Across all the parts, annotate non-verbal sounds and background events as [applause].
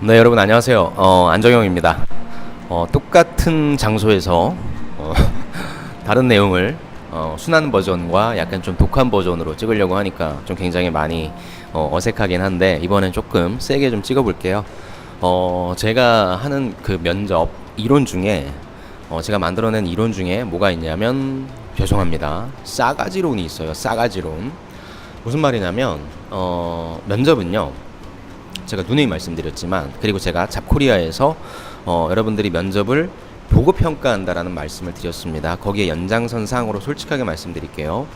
네 여러분 안녕하세요. 어, 안정영입니다. 어, 똑같은 장소에서 어, [laughs] 다른 내용을 어, 순한 버전과 약간 좀 독한 버전으로 찍으려고 하니까 좀 굉장히 많이 어, 어색하긴 한데 이번엔 조금 세게 좀 찍어볼게요. 어, 제가 하는 그 면접 이론 중에 어, 제가 만들어낸 이론 중에 뭐가 있냐면 죄송합니다. 싸가지론이 있어요 싸가지론. 무슨 말이냐면 어, 면접은요 제가 누누이 말씀드렸지만 그리고 제가 잡코리아에서 어, 여러분들이 면접을 보고 평가한다라는 말씀을 드렸습니다. 거기에 연장선상으로 솔직하게 말씀드릴게요.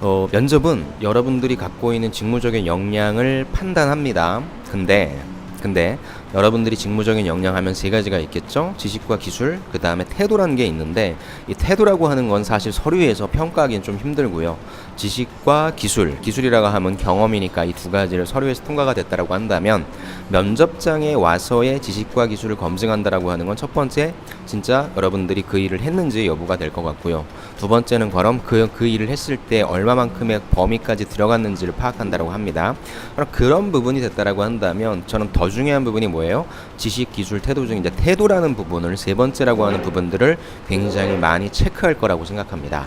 어, 면접은 여러분들이 갖고 있는 직무적인 역량을 판단합니다. 근데 근데 여러분들이 직무적인 역량 하면 세 가지가 있겠죠. 지식과 기술, 그 다음에 태도라는 게 있는데 이 태도라고 하는 건 사실 서류에서 평가하기는 좀 힘들고요. 지식과 기술, 기술이라고 하면 경험이니까 이 두 가지를 서류에서 통과가 됐다라고 한다면 면접장에 와서의 지식과 기술을 검증한다라고 하는 건 첫 번째 진짜 여러분들이 그 일을 했는지 여부가 될 것 같고요. 두 번째는 그럼 그, 그 일을 했을 때 얼마만큼의 범위까지 들어갔는지를 파악한다라고 합니다. 그럼 그런 부분이 됐다라고 한다면 저는 더 중요한 부분이 뭐예요? 지식, 기술, 태도 중 이제 태도라는 부분을 세 번째라고 하는 부분들을 굉장히 많이 체크할 거라고 생각합니다.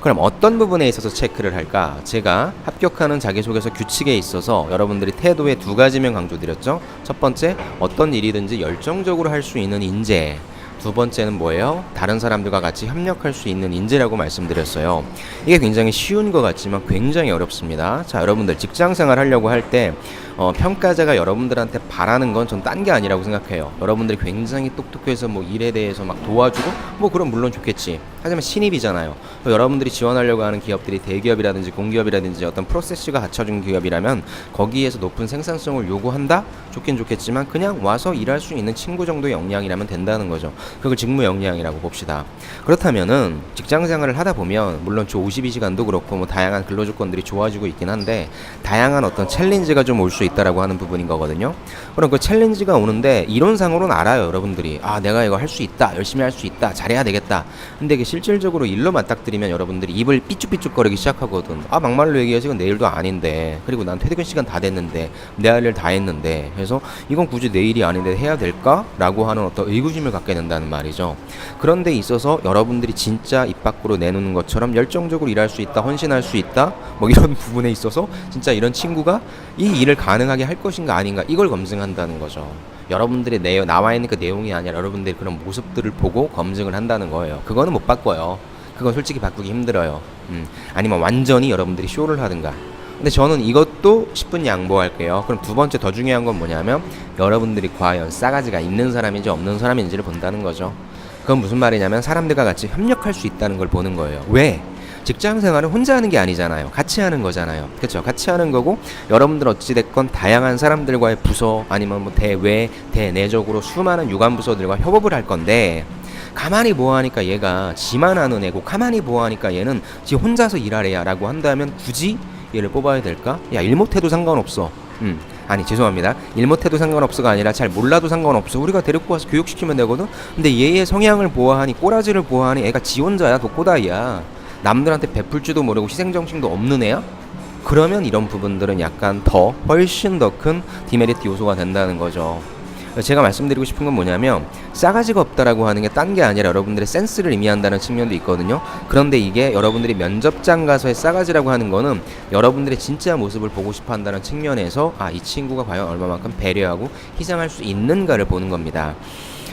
그럼 어떤 부분에 있어서 체크를 할까? 제가 합격하는 자기소개서 규칙에 있어서 여러분들이 태도의 두 가지면 강조드렸죠. 첫 번째, 어떤 일이든지 열정적으로 할 수 있는 인재. 두 번째는 뭐예요? 다른 사람들과 같이 협력할 수 있는 인재라고 말씀드렸어요. 이게 굉장히 쉬운 것 같지만 굉장히 어렵습니다. 자, 여러분들 직장 생활 하려고 할 때 어, 평가자가 여러분들한테 바라는 건 전 딴 게 아니라고 생각해요. 여러분들이 굉장히 똑똑해서 뭐 일에 대해서 막 도와주고 뭐 그럼 물론 좋겠지. 하지만 신입이잖아요. 또 여러분들이 지원하려고 하는 기업들이 대기업이라든지 공기업이라든지 어떤 프로세스가 갖춰진 기업이라면 거기에서 높은 생산성을 요구한다? 좋긴 좋겠지만 그냥 와서 일할 수 있는 친구 정도의 역량이라면 된다는 거죠. 그걸 직무 역량이라고 봅시다. 그렇다면은 직장 생활을 하다 보면 물론 주 52시간도 그렇고 뭐 다양한 근로 조건들이 좋아지고 있긴 한데 다양한 어떤 챌린지가 좀 올 수 있다라고 하는 부분인 거거든요. 그럼 그 챌린지가 오는데 이론상으로는 알아요, 여러분들이. 아, 내가 이거 할 수 있다. 열심히 할 수 있다. 잘해야 되겠다. 근데 이게 실질적으로 일로 맞닥뜨리면 여러분들이 입을 삐죽삐죽거리기 시작하거든. 아, 막말로 얘기해서 이건 내일도 아닌데. 그리고 난 퇴근 시간 다 됐는데. 내 할 일 다 했는데. 그래서 이건 굳이 내일이 아닌데 해야 될까? 라고 하는 어떤 의구심을 갖게 된다 는 말이죠. 그런데 있어서 여러분들이 진짜 입 밖으로 내놓는 것처럼 열정적으로 일할 수 있다, 헌신할 수 있다, 뭐 이런 [laughs] 부분에 있어서 진짜 이런 친구가 이 일을 가능하게 할 것인가 아닌가 이걸 검증한다는 거죠. 여러분들이 내 나와 있는 그 내용이 아니라 여러분들이 그런 모습들을 보고 검증을 한다는 거예요. 그거는 못 바꿔요. 그건 솔직히 바꾸기 힘들어요. 음, 아니면 완전히 여러분들이 쇼를 하든가. 근데 저는 이것도 10분 양보할게요. 그럼 두 번째 더 중요한 건 뭐냐면 여러분들이 과연 싸가지가 있는 사람인지 없는 사람인지를 본다는 거죠. 그건 무슨 말이냐면 사람들과 같이 협력할 수 있다는 걸 보는 거예요. 왜? 직장 생활은 혼자 하는 게 아니잖아요. 같이 하는 거잖아요. 그렇죠? 같이 하는 거고 여러분들 어찌 됐건 다양한 사람들과의 부서 아니면 뭐 대외 대내적으로 수많은 유관 부서들과 협업을 할 건데 가만히 보아하니까 얘가 지만 하는 애고 가만히 보아하니까 얘는 지 혼자서 일하래야라고 한다면 굳이 얘를 뽑아야 될까? 야 일 못해도 상관없어. 음. 아니 죄송합니다. 일 못해도 상관없어가 아니라 잘 몰라도 상관없어. 우리가 데리고 와서 교육시키면 되거든. 근데 얘의 성향을 보아하니 꼬라지를 보아하니 애가 지 혼자야 독고다이야. 남들한테 베풀 줄도 모르고 희생정신도 없는 애야? 그러면 이런 부분들은 약간 더 훨씬 더 큰 디메리트 요소가 된다는 거죠. 제가 말씀드리고 싶은 건 뭐냐면 싸가지가 없다라고 하는 게 딴 게 아니라 여러분들의 센스를 의미한다는 측면도 있거든요. 그런데 이게 여러분들이 면접장 가서의 싸가지라고 하는 거는 여러분들의 진짜 모습을 보고 싶어 한다는 측면에서 아, 이 친구가 과연 얼마만큼 배려하고 희생할 수 있는가를 보는 겁니다.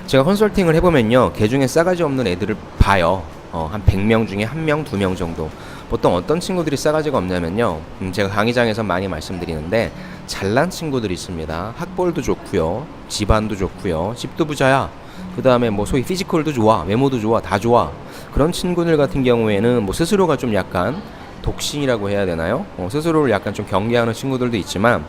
제가 컨설팅을 해보면요. 개 중에 싸가지 없는 애들을 봐요. 어, 한 100명 중에 한 명, 두명 정도. 보통 어떤 친구들이 싸가지가 없냐면요. 음, 제가 강의장에서 많이 말씀드리는데 잘난 친구들이 있습니다. 학벌도 좋고요. 집안도 좋고요. 집도 부자야. 그 다음에 뭐 소위 피지컬도 좋아. 외모도 좋아. 다 좋아. 그런 친구들 같은 경우에는 뭐 스스로가 좀 약간 독신이라고 해야 되나요? 어, 스스로를 약간 좀 경계하는 친구들도 있지만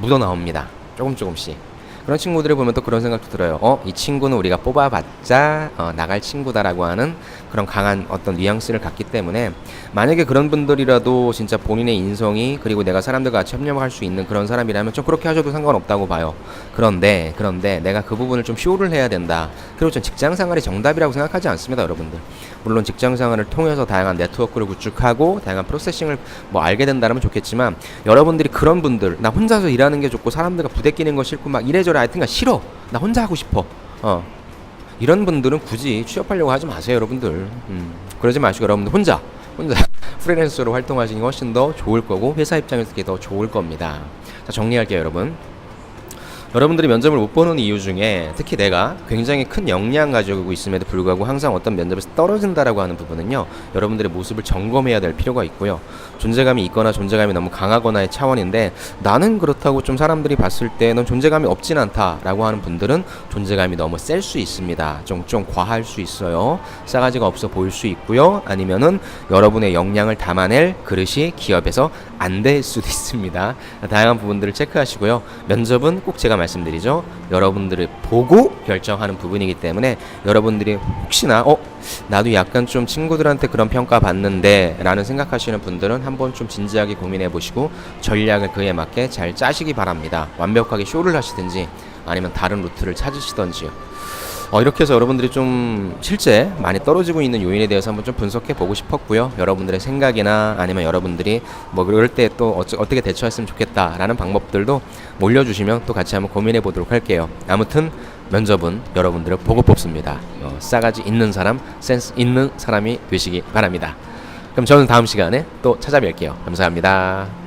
묻어 나옵니다. 조금 조금씩. 그런 친구들을 보면 또 그런 생각도 들어요. 어, 이 친구는 우리가 뽑아봤자 어, 나갈 친구다라고 하는 그런 강한 어떤 뉘앙스를 갖기 때문에 만약에 그런 분들이라도 진짜 본인의 인성이 그리고 내가 사람들과 같이 협력할 수 있는 그런 사람이라면 좀 그렇게 하셔도 상관없다고 봐요. 그런데 그런데 내가 그 부분을 좀 쇼를 해야 된다. 그리고 전 직장 생활이 정답이라고 생각하지 않습니다, 여러분들. 물론 직장 생활을 통해서 다양한 네트워크를 구축하고 다양한 프로세싱을 뭐 알게 된다면 좋겠지만 여러분들이 그런 분들 나 혼자서 일하는 게 좋고 사람들과 부대끼는 거 싫고 막 이래저 래 이래저래 하여튼간 싫어. 나 혼자 하고 싶어. 어. 이런 분들은 굳이 취업하려고 하지 마세요, 여러분들. 음, 그러지 마시고 여러분들 혼자 혼자 [laughs] 프리랜서로 활동하시는 게 훨씬 더 좋을 거고 회사 입장에서 그게 더 좋을 겁니다. 자, 정리할게요, 여러분. 여러분들이 면접을 못 보는 이유 중에 특히 내가 굉장히 큰 역량 가지고 있음에도 불구하고 항상 어떤 면접에서 떨어진다라고 하는 부분은요 여러분들의 모습을 점검해야 될 필요가 있고요. 존재감이 있거나 존재감이 너무 강하거나의 차원인데 나는 그렇다고 좀 사람들이 봤을 때 넌 존재감이 없진 않다라고 하는 분들은 존재감이 너무 셀 수 있습니다. 좀, 좀 과할 수 있어요. 싸가지가 없어 보일 수 있고요. 아니면은 여러분의 역량을 담아낼 그릇이 기업에서 안 될 수도 [laughs] 있습니다. 다양한 부분들을 체크하시고요. 면접은 꼭 제가 말씀드리죠. 여러분들을 보고 결정하는 부분이기 때문에 여러분들이 혹시나 어 나도 약간 좀 친구들한테 그런 평가 받는데 라는 생각하시는 분들은 한번 좀 진지하게 고민해 보시고 전략을 그에 맞게 잘 짜시기 바랍니다. 완벽하게 쇼를 하시든지 아니면 다른 루트를 찾으시던지요 어, 이렇게 해서 여러분들이 좀 실제 많이 떨어지고 있는 요인에 대해서 한번 좀 분석해 보고 싶었고요. 여러분들의 생각이나 아니면 여러분들이 뭐 그럴 때 또 어떻게 대처했으면 좋겠다라는 방법들도 몰려주시면 또 같이 한번 고민해 보도록 할게요. 아무튼 면접은 여러분들을 보고 뽑습니다. 어, 싸가지 있는 사람, 센스 있는 사람이 되시기 바랍니다. 그럼 저는 다음 시간에 또 찾아뵐게요. 감사합니다.